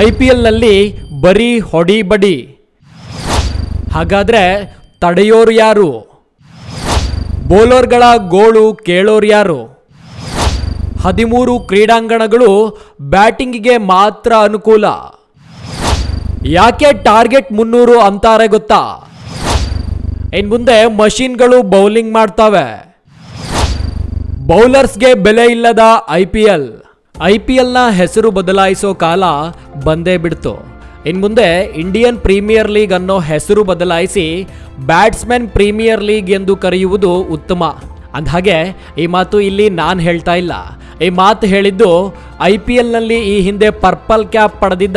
I P ಎಲ್ನಲ್ಲಿ ಬರೀ ಹೊಡಿ ಬಡಿ ಹಾಗಾದ್ರೆ ತಡೆಯೋರು ಯಾರು? ಬೌಲರ್ಗಳ ಗೋಳು ಕೇಳೋರು ಯಾರು? ಹದಿಮೂರು ಕ್ರೀಡಾಂಗಣಗಳು ಬ್ಯಾಟಿಂಗಿಗೆ ಮಾತ್ರ ಅನುಕೂಲ. ಯಾಕೆ ಟಾರ್ಗೆಟ್ ಮುನ್ನೂರು ಅಂತಾರೆ ಗೊತ್ತಾ? ಇನ್ ಮುಂದೆ ಮಷಿನ್ಗಳು ಬೌಲಿಂಗ್ ಮಾಡ್ತವೆ. ಬೌಲರ್ಸ್ಗೆ ಬೆಲೆ ಇಲ್ಲದ I P L. I P ಎಲ್ನ ಹೆಸರು ಬದಲಾಯಿಸೋ ಕಾಲ ಬಂದೇ ಬಿಡ್ತು. ಇನ್ ಮುಂದೆ ಇಂಡಿಯನ್ ಪ್ರೀಮಿಯರ್ ಲೀಗ್ ಅನ್ನೋ ಹೆಸರು ಬದಲಾಯಿಸಿ ಬ್ಯಾಟ್ಸ್ಮನ್ ಪ್ರೀಮಿಯರ್ ಲೀಗ್ ಎಂದು ಕರೆಯುವುದು ಉತ್ತಮ. ಅಂದಹಾಗೆ, ಈ ಮಾತು ಇಲ್ಲಿ ನಾನು ಹೇಳ್ತಾ ಇಲ್ಲ. ಈ ಮಾತು ಹೇಳಿದ್ದು ಐ ಪಿ ಎಲ್ನಲ್ಲಿ ಈ ಹಿಂದೆ ಪರ್ಪಲ್ ಕ್ಯಾಪ್ ಪಡೆದಿದ್ದ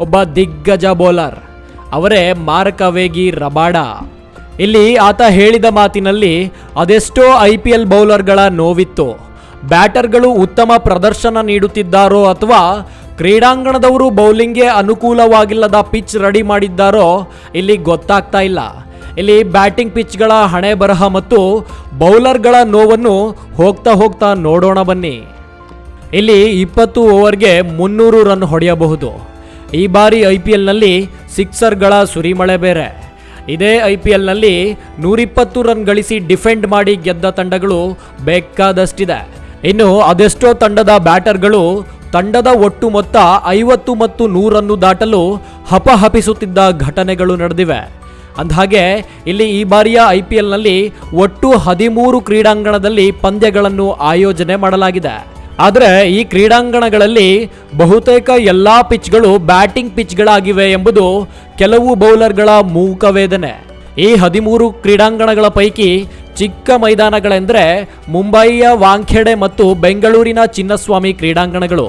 ಒಬ್ಬ ದಿಗ್ಗಜ ಬೌಲರ್. ಅವರೇ ಮಾರಕ ವೇಗಿ ರಬಾಡ. ಇಲ್ಲಿ ಆತ ಹೇಳಿದ ಮಾತಿನಲ್ಲಿ ಅದೆಷ್ಟೋ ಐ ಪಿ ಎಲ್ ಬೌಲರ್ಗಳ ನೋವಿತ್ತು. ಬ್ಯಾಟರ್ಗಳು ಉತ್ತಮ ಪ್ರದರ್ಶನ ನೀಡುತ್ತಿದ್ದಾರೋ ಅಥವಾ ಕ್ರೀಡಾಂಗಣದವರು ಬೌಲಿಂಗ್ಗೆ ಅನುಕೂಲವಾಗಿಲ್ಲದ ಪಿಚ್ ರೆಡಿ ಮಾಡಿದ್ದಾರೋ ಇಲ್ಲಿ ಗೊತ್ತಾಗ್ತಾ ಇಲ್ಲ. ಇಲ್ಲಿ ಬ್ಯಾಟಿಂಗ್ ಪಿಚ್ಗಳ ಹಣೆ ಬರಹ ಮತ್ತು ಬೌಲರ್ಗಳ ನೋವನ್ನು ಹೋಗ್ತಾ ಹೋಗ್ತಾ ನೋಡೋಣ ಬನ್ನಿ. ಇಲ್ಲಿ ಇಪ್ಪತ್ತು ಓವರ್ಗೆ ಮುನ್ನೂರು ರನ್ ಹೊಡೆಯಬಹುದು. ಈ ಬಾರಿ ಐ ಪಿ ಎಲ್ನಲ್ಲಿ ಸಿಕ್ಸರ್ಗಳ ಸುರಿಮಳೆ ಬೇರೆ. ಇದೇ ಐ ಪಿ ಎಲ್ನಲ್ಲಿ ನೂರಿಪ್ಪತ್ತು ರನ್ ಗಳಿಸಿ ಡಿಫೆಂಡ್ ಮಾಡಿ ಗೆದ್ದ ತಂಡಗಳು ಬೇಕಾದಷ್ಟಿದೆ. ಇನ್ನು ಅದೆಷ್ಟೋ ತಂಡದ ಬ್ಯಾಟರ್ಗಳು ತಂಡದ ಒಟ್ಟು ಮೊತ್ತ ಐವತ್ತು ಮತ್ತು ನೂರನ್ನು ದಾಟಲು ಹಪಹಪಿಸುತ್ತಿದ್ದ ಘಟನೆಗಳು ನಡೆದಿವೆ. ಅಂದಹಾಗೆ, ಇಲ್ಲಿ ಈ ಬಾರಿಯ ಐ ಪಿ ಎಲ್ನಲ್ಲಿ ಒಟ್ಟು ಹದಿಮೂರು ಕ್ರೀಡಾಂಗಣದಲ್ಲಿ ಪಂದ್ಯಗಳನ್ನು ಆಯೋಜನೆ ಮಾಡಲಾಗಿದೆ. ಆದರೆ, ಈ ಕ್ರೀಡಾಂಗಣಗಳಲ್ಲಿ ಬಹುತೇಕ ಎಲ್ಲ ಪಿಚ್ಗಳು ಬ್ಯಾಟಿಂಗ್ ಪಿಚ್ಗಳಾಗಿವೆ ಎಂಬುದು ಕೆಲವು ಬೌಲರ್ಗಳ ಮೂಕ ವೇದನೆ. ಈ ಹದಿಮೂರು ಕ್ರೀಡಾಂಗಣಗಳ ಪೈಕಿ ಚಿಕ್ಕ ಮೈದಾನಗಳೆಂದರೆ ಮುಂಬಯಿಯ ವಾಂಖೆಡೆ ಮತ್ತು ಬೆಂಗಳೂರಿನ ಚಿನ್ನಸ್ವಾಮಿ ಕ್ರೀಡಾಂಗಣಗಳು.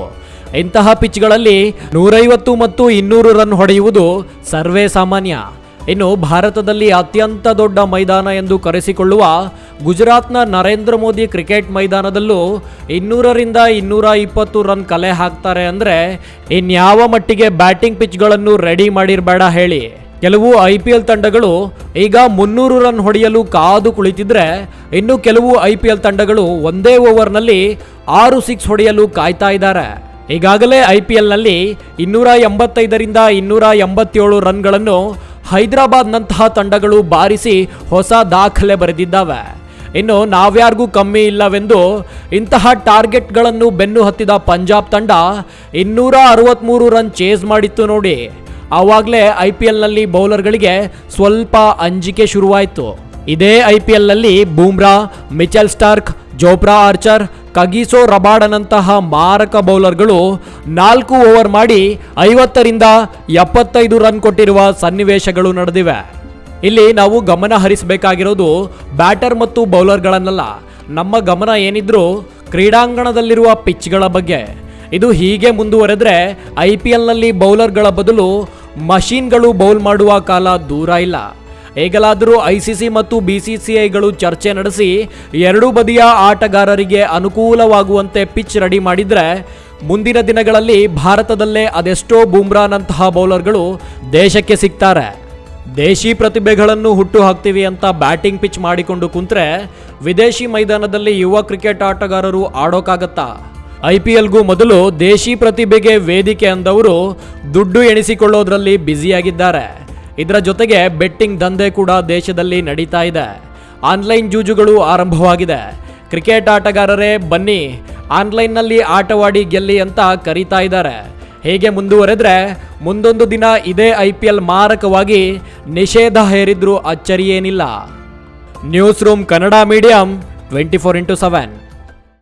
ಇಂತಹ ಪಿಚ್ಗಳಲ್ಲಿ ನೂರೈವತ್ತು ಮತ್ತು ಇನ್ನೂರು ರನ್ ಹೊಡೆಯುವುದು ಸರ್ವೇ ಸಾಮಾನ್ಯ. ಇನ್ನು ಭಾರತದಲ್ಲಿ ಅತ್ಯಂತ ದೊಡ್ಡ ಮೈದಾನ ಎಂದು ಕರೆಸಿಕೊಳ್ಳುವ ಗುಜರಾತ್ನ ನರೇಂದ್ರ ಮೋದಿ ಕ್ರಿಕೆಟ್ ಮೈದಾನದಲ್ಲೂ ಇನ್ನೂರರಿಂದ ಇನ್ನೂರ ಇಪ್ಪತ್ತು ರನ್ ಕಲೆ ಹಾಕ್ತಾರೆ ಅಂದರೆ ಇನ್ಯಾವ ಮಟ್ಟಿಗೆ ಬ್ಯಾಟಿಂಗ್ ಪಿಚ್ಗಳನ್ನು ರೆಡಿ ಮಾಡಿರಬೇಡ ಹೇಳಿ. ಕೆಲವು ಐ ಪಿ ಎಲ್ ತಂಡಗಳು ಈಗ ಮುನ್ನೂರು ರನ್ ಹೊಡೆಯಲು ಕಾದು ಕುಳಿತಿದ್ರೆ ಇನ್ನು ಕೆಲವು ಐ ಪಿ ಎಲ್ ತಂಡಗಳು ಒಂದೇ ಓವರ್ನಲ್ಲಿ ಆರು ಸಿಕ್ಸ್ ಹೊಡೆಯಲು ಕಾಯ್ತಾ ಇದ್ದಾರೆ. ಈಗಾಗಲೇ ಐ ಪಿ ಎಲ್ನಲ್ಲಿ ಇನ್ನೂರ ಎಂಬತ್ತೈದರಿಂದ ಇನ್ನೂರ ಎಂಬತ್ತೇಳು ರನ್ಗಳನ್ನು ಹೈದರಾಬಾದ್ನಂತಹ ತಂಡಗಳು ಬಾರಿಸಿ ಹೊಸ ದಾಖಲೆ ಬರೆದಿದ್ದಾವೆ. ಇನ್ನು ನಾವ್ಯಾರಿಗೂ ಕಮ್ಮಿ ಇಲ್ಲವೆಂದು ಇಂತಹ ಟಾರ್ಗೆಟ್ಗಳನ್ನು ಬೆನ್ನು ಹತ್ತಿದ ಪಂಜಾಬ್ ತಂಡ ಇನ್ನೂರ ಅರವತ್ತ್ಮೂರು ರನ್ ಚೇಸ್ ಮಾಡಿತ್ತು ನೋಡಿ. ಆವಾಗಲೇ ಐ ಪಿ ಎಲ್ನಲ್ಲಿ ಬೌಲರ್ಗಳಿಗೆ ಸ್ವಲ್ಪ ಅಂಜಿಕೆ ಶುರುವಾಯಿತು. ಇದೇ I P ಎಲ್ನಲ್ಲಿ Bumrah, Mitchell Starc, Jofra Archer, Kagiso ರಬಾಡನಂತಹ ಮಾರಕ ಬೌಲರ್ಗಳು ನಾಲ್ಕು ಓವರ್ ಮಾಡಿ ಐವತ್ತರಿಂದ ಎಪ್ಪತ್ತೈದು ರನ್ ಕೊಟ್ಟಿರುವ ಸನ್ನಿವೇಶಗಳು ನಡೆದಿವೆ. ಇಲ್ಲಿ ನಾವು ಗಮನ ಹರಿಸಬೇಕಾಗಿರೋದು ಬ್ಯಾಟರ್ ಮತ್ತು ಬೌಲರ್ಗಳನ್ನಲ್ಲ. ನಮ್ಮ ಗಮನ ಏನಿದ್ರೂ ಕ್ರೀಡಾಂಗಣದಲ್ಲಿರುವ ಪಿಚ್ಗಳ ಬಗ್ಗೆ. ಇದು ಹೀಗೆ ಮುಂದುವರೆದ್ರೆ ಐ ಪಿ ಎಲ್ನಲ್ಲಿ ಬೌಲರ್ಗಳ ಬದಲು ಮಷೀನ್ಗಳು ಬೌಲ್ ಮಾಡುವ ಕಾಲ ದೂರ ಇಲ್ಲ. ಹೇಗಲಾದರೂ ಐ ಸಿ ಸಿ ಮತ್ತು ಬಿ ಸಿ ಸಿ ಐಗಳು ಚರ್ಚೆ ನಡೆಸಿ ಎರಡೂ ಬದಿಯ ಆಟಗಾರರಿಗೆ ಅನುಕೂಲವಾಗುವಂತೆ ಪಿಚ್ ರೆಡಿ ಮಾಡಿದರೆ ಮುಂದಿನ ದಿನಗಳಲ್ಲಿ ಭಾರತದಲ್ಲೇ ಅದೆಷ್ಟೋ ಬೂಮ್ರಾನಂತಹ ಬೌಲರ್ಗಳು ದೇಶಕ್ಕೆ ಸಿಗ್ತಾರೆ. ದೇಶಿ ಪ್ರತಿಭೆಗಳನ್ನು ಹುಟ್ಟು ಹಾಕ್ತೀವಿ ಅಂತ ಬ್ಯಾಟಿಂಗ್ ಪಿಚ್ ಮಾಡಿಕೊಂಡು ಕುಂತ್ರೆ ವಿದೇಶಿ ಮೈದಾನದಲ್ಲಿ ಯುವ ಕ್ರಿಕೆಟ್ ಆಟಗಾರರು ಆಡೋಕ್ಕಾಗತ್ತಾ ಐ ಪಿ ಎಲ್ಗೂ ಮೊದಲು ದೇಶಿ ಪ್ರತಿಭೆಗೆ ವೇದಿಕೆ ಅಂದವರು ದುಡ್ಡು ಎಣಿಸಿಕೊಳ್ಳೋದ್ರಲ್ಲಿ ಬ್ಯುಸಿಯಾಗಿದ್ದಾರೆ. ಇದರ ಜೊತೆಗೆ ಬೆಟ್ಟಿಂಗ್ ದಂಧೆ ಕೂಡ ದೇಶದಲ್ಲಿ ನಡೀತಾ ಇದೆ. ಆನ್ಲೈನ್ ಜೂಜುಗಳು ಆರಂಭವಾಗಿದೆ. ಕ್ರಿಕೆಟ್ ಆಟಗಾರರೇ, ಬನ್ನಿ, ಆನ್ಲೈನ್ನಲ್ಲಿ ಆಟವಾಡಿ ಗೆಲ್ಲಿ ಅಂತ ಕರೀತಾ ಇದ್ದಾರೆ. ಹೇಗೆ ಮುಂದುವರೆದ್ರೆ, ಮುಂದೊಂದು ದಿನ ಇದೇ ಐ ಪಿ ಎಲ್ ಮಾರಕವಾಗಿ ನಿಷೇಧ ಹೇರಿದ್ರೂ ಅಚ್ಚರಿಯೇನಿಲ್ಲ. Newsroom Kannada medium twenty four into seven